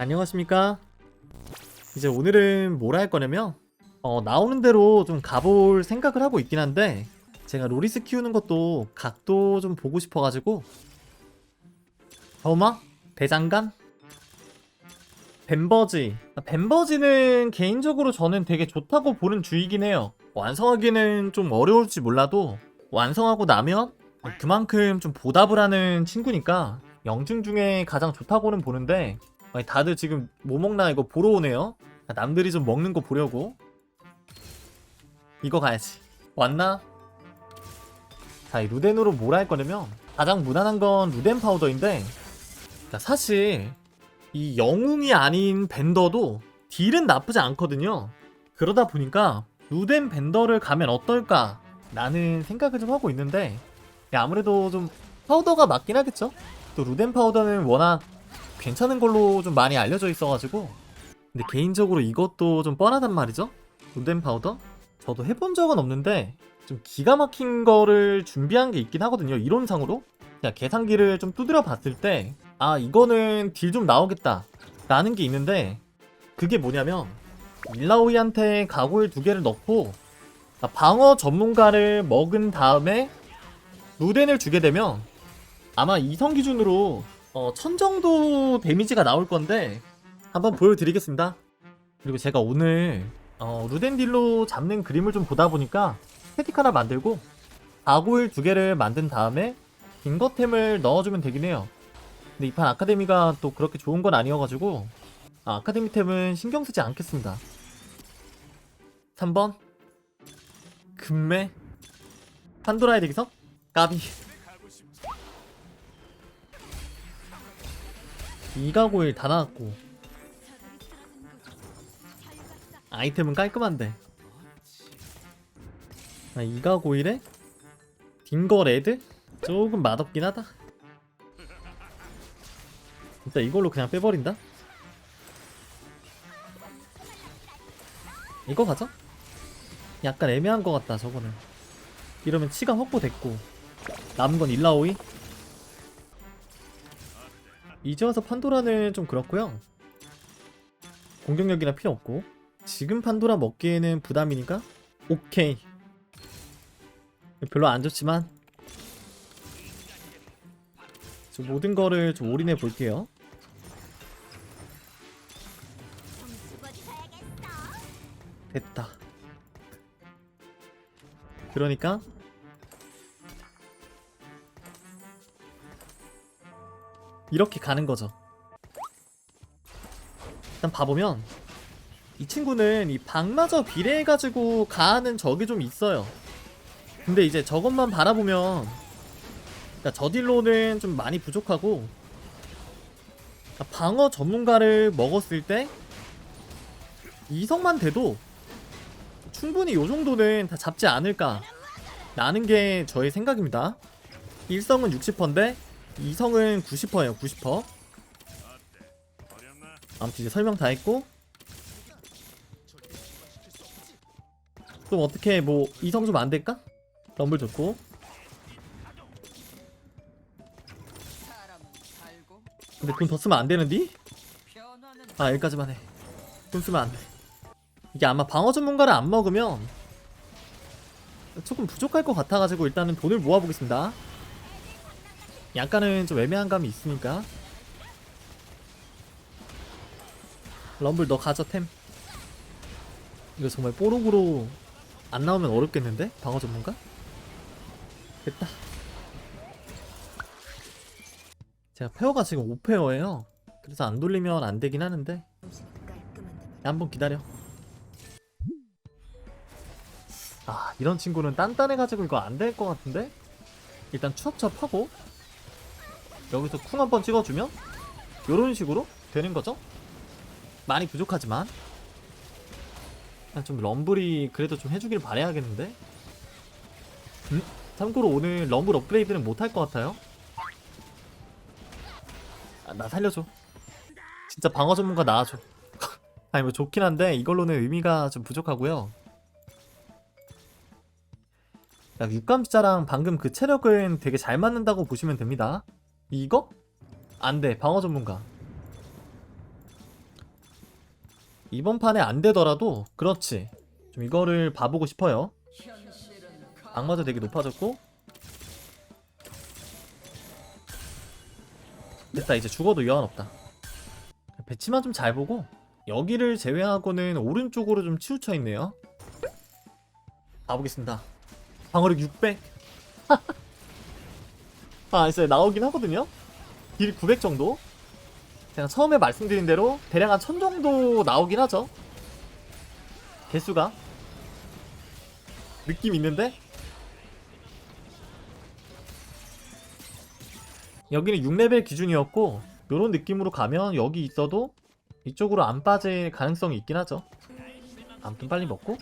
안녕하십니까 이제 오늘은 뭘 할 거냐면 어, 나오는 대로 좀 가볼 생각을 하고 있긴 한데 제가 로리스 키우는 것도 각도 좀 보고 싶어가지고 더마? 대장간? 벤버지 아, 벤버지는 개인적으로 저는 되게 좋다고 보는 주의긴 해요 완성하기는 좀 어려울지 몰라도 완성하고 나면 그만큼 좀 보답을 하는 친구니까 영중 중에 가장 좋다고는 보는데 아니, 다들 지금 뭐 먹나 이거 보러 오네요 남들이 좀 먹는 거 보려고 이거 가야지 왔나? 자, 이 루덴으로 뭘 할 거냐면 가장 무난한 건 루덴 파우더인데 자, 사실 이 영웅이 아닌 벤더도 딜은 나쁘지 않거든요. 그러다 보니까 루덴 벤더를 가면 어떨까? 라는 생각을 좀 하고 있는데 야, 아무래도 좀 파우더가 맞긴 하겠죠? 또 루덴 파우더는 워낙 괜찮은 걸로 좀 많이 알려져 있어가지고 근데 개인적으로 이것도 좀 뻔하단 말이죠? 루덴 파우더? 저도 해본 적은 없는데 좀 기가 막힌 거를 준비한 게 있긴 하거든요. 이론상으로. 그냥 계산기를 좀 두드려 봤을 때, 아, 이거는 딜 좀 나오겠다. 라는 게 있는데, 그게 뭐냐면, 일라오이한테 가골 두 개를 넣고, 아, 방어 전문가를 먹은 다음에, 루덴을 주게 되면, 아마 이성 기준으로, 어, 천 정도 데미지가 나올 건데, 한번 보여드리겠습니다. 그리고 제가 오늘, 어, 루덴 딜로 잡는 그림을 좀 보다 보니까, 스태틱 하나 만들고 아고일 두 개를 만든 다음에 빙거템을 넣어주면 되긴 해요. 근데 이 판 아카데미가 또 그렇게 좋은 건 아니어가지고 아, 아카데미 템은 신경 쓰지 않겠습니다. 3번 금매 판도라의 대기석 까비 이가고일 다 나왔고 아이템은 깔끔한데 아, 이가 고일에 딩거 레드? 조금 맛없긴 하다. 일단 이걸로 그냥 빼버린다. 이거 가자. 약간 애매한 것 같다 저거는. 이러면 치가 확보됐고 남은 건 일라오이. 이제 와서 판도라는 좀 그렇고요. 공격력이나 필요 없고 지금 판도라 먹기에는 부담이니까 오케이. 별로 안 좋지만 저 모든 거를 좀 올인해 볼게요. 됐다. 그러니까 이렇게 가는 거죠. 일단 봐보면 이 친구는 이 방마저 비례해가지고 가하는 적이 좀 있어요. 근데 이제 저것만 바라보면 그러니까 저 딜로는 좀 많이 부족하고 그러니까 방어 전문가를 먹었을 때 이성만 돼도 충분히 요 정도는 다 잡지 않을까 라는 게 저의 생각입니다 1성은 60%인데 2성은 90%예요 90% 아무튼 이제 설명 다 했고. 좀 어떻게 뭐 2성 좀 안 될까? 럼블 좋고. 근데 돈 더 쓰면 안 되는디? 아 여기까지만 해돈 쓰면 안돼. 이게 아마 방어 전문가를 안 먹으면 조금 부족할 것 같아가지고 일단은 돈을 모아보겠습니다 약간은 좀 애매한 감이 있으니까 럼블 너 가져 템 이거 정말 뽀록으로 안 나오면 어렵겠는데? 방어 전문가? 됐다. 제가 페어가 지금 5페어예요. 그래서 안 돌리면 안 되긴 하는데. 한번 기다려. 아, 이런 친구는 단단해가지고 이거 안 될 것 같은데? 일단 추적첩 하고 여기서 쿵 한번 찍어주면 요런 식으로 되는 거죠? 많이 부족하지만 좀 럼블이 그래도 좀 해주길 바래야겠는데? 음? 참고로 오늘 럼블 업그레이드는 못할 것 같아요. 아, 나 살려줘. 진짜 방어 전문가 나와줘. 아니 뭐 좋긴 한데 이걸로는 의미가 좀 부족하고요. 야, 육감자랑 방금 그 체력은 되게 잘 맞는다고 보시면 됩니다. 이거? 안 돼. 방어 전문가. 이번 판에 안 되더라도 그렇지. 좀 이거를 봐보고 싶어요. 악마도 되게 높아졌고. 됐다. 이제 죽어도 여한 없다. 배치만 좀 잘 보고 여기를 제외하고는 오른쪽으로 좀 치우쳐 있네요. 가보겠습니다. 방어력 600 아 있어요. 나오긴 하거든요. 딜 900 정도. 제가 처음에 말씀드린 대로 대략 한 1000 정도 나오긴 하죠. 개수가. 느낌 있는데? 여기는 6레벨 기준이었고 요런 느낌으로 가면 여기 있어도 이쪽으로 안 빠질 가능성이 있긴 하죠. 아무튼 빨리 먹고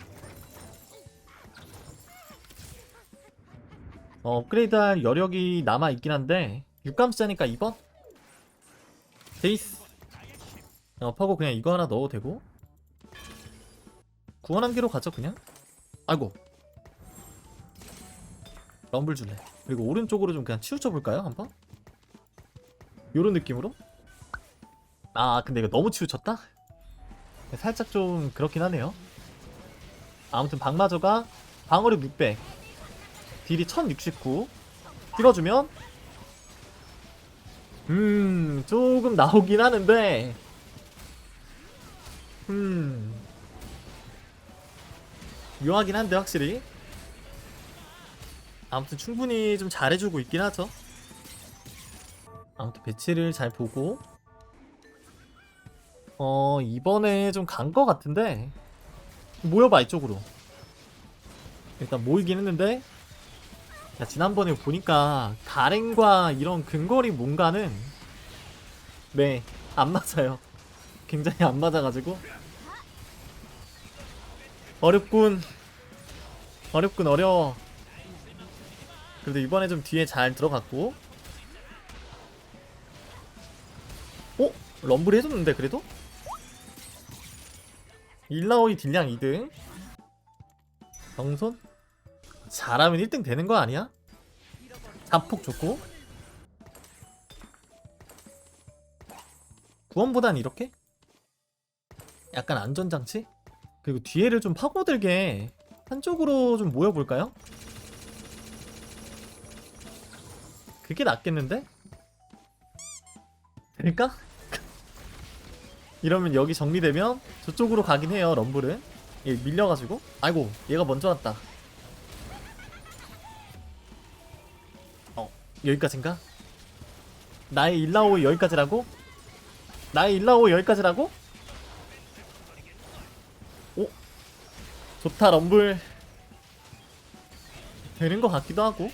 어, 업그레이드할 여력이 남아 있긴 한데 6감시자니까 2번? 데이스. 업하고 그냥 이거 하나 넣어도 되고. 구원 한 개로 가죠 그냥? 아이고. 럼블 줄래 그리고 오른쪽으로 좀 그냥 치우쳐 볼까요 한번? 요런 느낌으로? 아 근데 이거 너무 치우쳤다? 살짝 좀 그렇긴 하네요. 아무튼 박마저가 방어력 600 딜이 1069 찍어주면 음 조금 나오긴 하는데 음. 묘하긴 한데 확실히. 아무튼 충분히 좀 잘해주고 있긴 하죠. 아무튼 배치를 잘 보고. 어 이번에 좀간거 같은데. 모여봐 이쪽으로. 일단 모이긴 했는데 야, 지난번에 보니까 가랭과 이런 근거리 뭔가는 네, 안 맞아요. 굉장히 안 맞아가지고 어렵군. 어렵군 어려워. 그래도 이번에 좀 뒤에 잘 들어갔고 어? 럼블 해줬는데 그래도? 일라오이 딜량 2등 정손? 잘하면 1등 되는 거 아니야? 자폭 좋고 구원보단 이렇게? 약간 안전장치? 그리고 뒤에를 좀 파고들게 한쪽으로 좀 모여볼까요? 그게 낫겠는데? 될까? 이러면 여기 정리되면 저쪽으로 가긴 해요 럼블은 얘 밀려가지고 아이고 얘가 먼저 왔다 여기까지인가? 나의 일라오 여기까지라고? 나의 일라오 여기까지라고? 오 좋다 럼블 되는 것 같기도 하고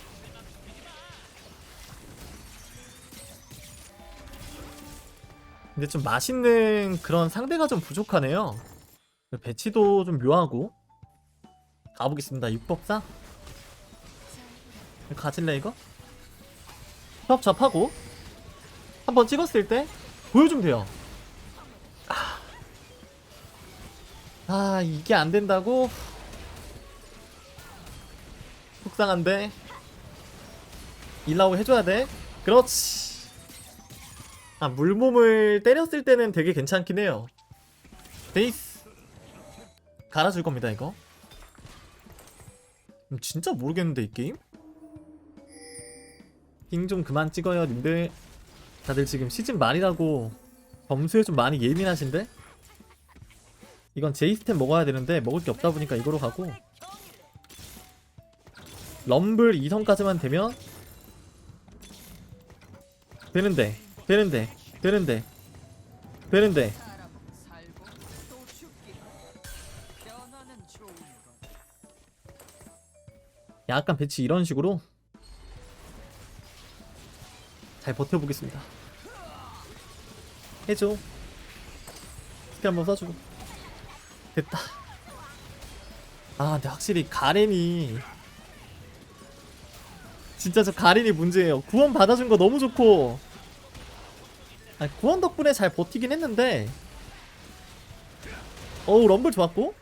근데 좀 맛있는 그런 상대가 좀 부족하네요 배치도 좀 묘하고 가보겠습니다 육법사 가질래 이거? 협 잡하고 한번 찍었을 때 보여주면 돼요. 아, 아 이게 안 된다고? 속상한데 일라오 해줘야 돼. 그렇지. 아 물몸을 때렸을 때는 되게 괜찮긴 해요. 베이스 갈아줄 겁니다 이거. 음, 진짜 모르겠는데 이 게임? 핑 좀 그만 찍어요 님들 다들 지금 시즌 말이라고 점수에 좀 많이 예민하신데? 이건 제이스템 먹어야 되는데 먹을 게 없다 보니까 이거로 가고 럼블 2성까지만 되면 되는데 되는데 되는데 되는데. 약간 배치 이런 식으로 잘 버텨보겠습니다. 해줘. 스킬 한번 써주고. 됐다. 아, 근데 확실히 가렌이 진짜 저 가렌이 문제예요. 구원 받아준 거 너무 좋고. 아, 구원 덕분에 잘 버티긴 했는데. 어우, 럼블 좋았고.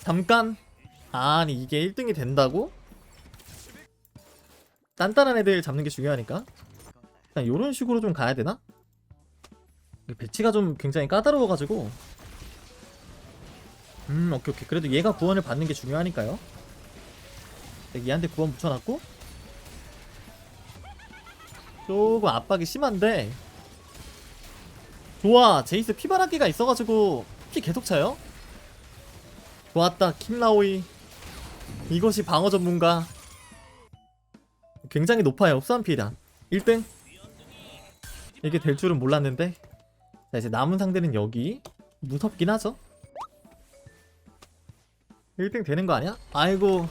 잠깐. 아니, 이게 1등이 된다고? 단단한 애들 잡는 게 중요하니까. 그냥 요런 식으로 좀 가야 되나? 배치가 좀 굉장히 까다로워가지고. 음 오케이 오케이. 그래도 얘가 구원을 받는 게 중요하니까요. 네, 얘한테 구원 붙여놨고. 조금 압박이 심한데. 좋아 제이스 피바라기가 있어가지고 피 계속 차요? 좋았다 킴라오이. 이것이 방어 전문가 굉장히 높아요 피해량. 1등. 이게 될 줄은 몰랐는데. 자 이제 남은 상대는 여기. 무섭긴 하죠? 1등 되는 거 아니야? 아이고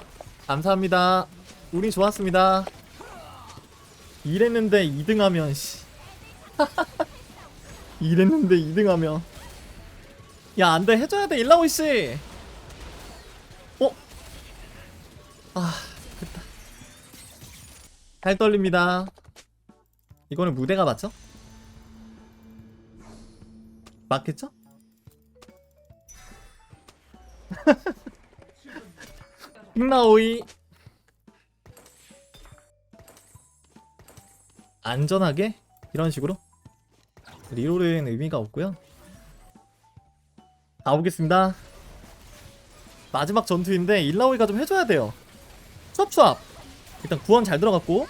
감사합니다. 운이 좋았습니다. 이랬는데 2등 하면 씨. 이랬는데 2등 하면. 야 안돼. 해줘야 돼. 일라오이씨. 어? 아 잘 떨립니다. 이거는 무대가 맞죠? 맞겠죠? 흑나오이. 안전하게? 이런 식으로? 리롤은 의미가 없고요. 가보겠습니다. 마지막 전투인데 일라오이가 좀 해줘야 돼요. 추압추압 일단 구원 잘 들어갔고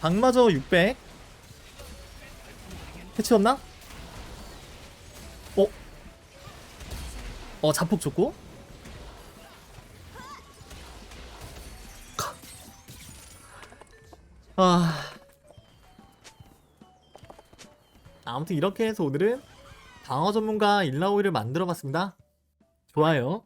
방마저 600 해치웠나? 어? 어 자폭 좋고 카. 아 아무튼 이렇게 해서 오늘은 방어 전문가 일라오이를 만들어 봤습니다 좋아요